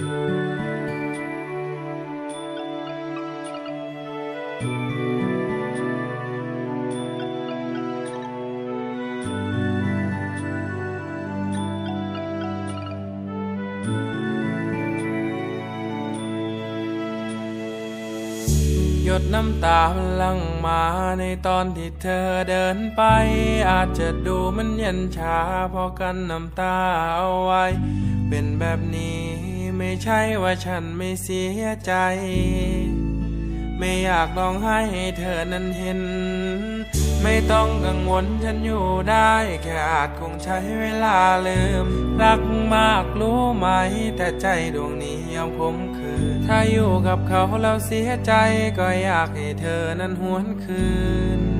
หยดน้ำตามันลังมาในตอนที่เธอเดินไป อาจจะดูมันเย็นชาเพอกันน้ำตาเอาไว้ เป็นแบบนี้ ไม่ใช่ว่าฉันไม่เสียใจ ไม่อยากร้องไห้ให้เธอนั้นเห็น ไม่ต้องกังวลฉันอยู่ได้ แค่อาจคงใช้เวลาลืม รักมากรู้ไหม แต่ใจดวงนี้ยังคมคืนถ้าอยู่กับเขาแล้วเสียใจก็อยากให้เธอนั้นหวนคืน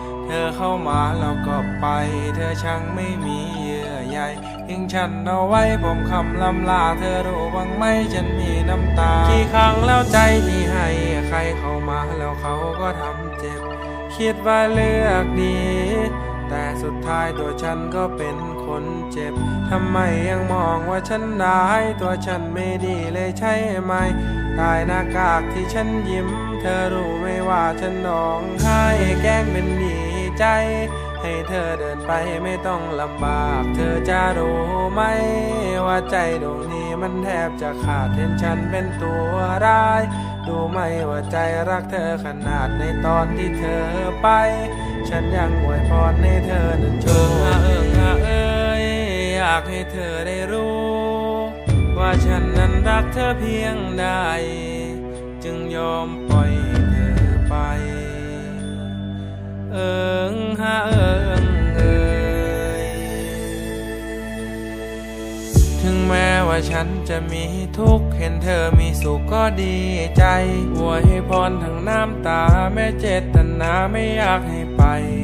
ธอเข้ามาแล้วก็ไป เธอช่างไม่มีเยื่อใยทิ้งฉันเอาไว้ผมคำลำลา เธอรู้บ้างไหมฉันมีน้ำตา กี่ครั้งแล้วใจที่ให้ใครเข้ามาแล้วเขาก็ทำเจ็บ คิดว่าเลือกดี แต่สุดท้ายตัวฉันก็เป็นคนเจ็บ ทำไมยังมองว่าฉันได้ายตัวฉันไม่ดีเลยใช่ไหมตายหน้ากากที่ฉันยิ้ม เธอรู้ไหมว่าฉันร้องไห้แกล้งเป็นดี ใจ ให้เธอเดินไปไม่ต้องลำบาก เธอจะรู้ไหม ว่าใจดวงนี้มันแทบจะขาดเห็นฉันเป็นตัวร้ายดูไหมว่าใจรักเธอขนาดในตอนที่เธอไป ฉันยังอวยพรให้เธอนั้นโชคเอิงอะเอ้ยอยากให้เธอได้รู้ ว่าฉันนั้นรักเธอเพียงใดจึงยอมปล่อย ถึงแม้ว่าฉันจะมีทุกข์ เห็นเธอมีสุขก็ดีใจอวยพรทั้งน้ำตาแม้เจตนาไม่อยากให้ไป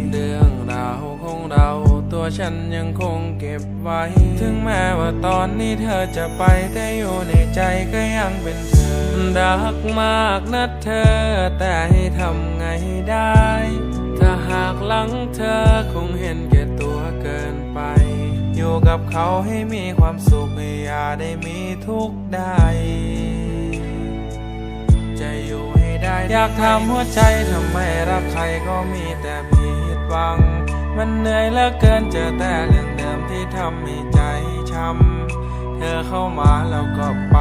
เรื่องราวของเราตัวฉันยังคงเก็บไว้ ถึงแม้ว่าตอนนี้เธอจะไปแต่อยู่ในใจก็ยังเป็นเธอ รักมากนะเธอ แต่ให้ทำไงได้ ถ้าหากหลังเธอคงเห็นแก่ตัวเกิน กับเขาให้มีความสุขอย่าได้มีทุกข์ใดจะอยู่ให้ได้ อยากทำหัวใจทำไมรักใครก็มีแต่ผิดหวัง มันเหนื่อยเหลือเกินเจอแต่เรื่องเดิมที่ทำให้ใจช้ำเธอเข้ามาแล้วก็ไป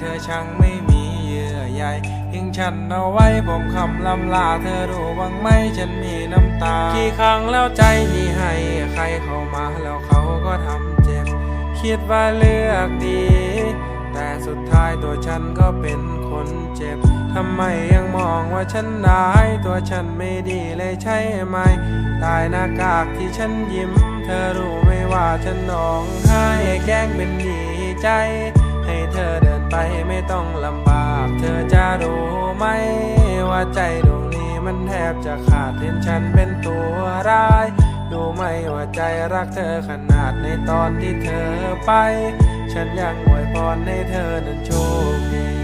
เธอช่างไม่มีเยื่อใยทิ้งฉันเอาไว้ผมคำลำลา เธอรู้บ้างไหมฉันมีน้ำตา กี่ครั้งแล้วใจที่ให้ รเข้ามาแล้วเขาก็ทำเจ็บ คิดว่าเลือกดี แต่สุดท้ายตัวฉันก็เป็นคนเจ็บ ทำไมยังมองว่าฉันได้าย ตัวฉันไม่ดีเลยใช่ไหมตายหน้ากากที่ฉันยิ้ม เธอรู้ไหมว่าฉันร้องไห้แกล้งเป็นดีใจ ให้เธอเดินไปไม่ต้องลำบาก เธอจะรู้ไหมว่าใจดวงนี้มันแทบจะขาดเห็นฉันเป็นตัวร้าย ดูไหมว่าใจรักเธอขนาดในตอนที่เธอไป ฉันยังอวยพรให้เธอนั้นโชคดี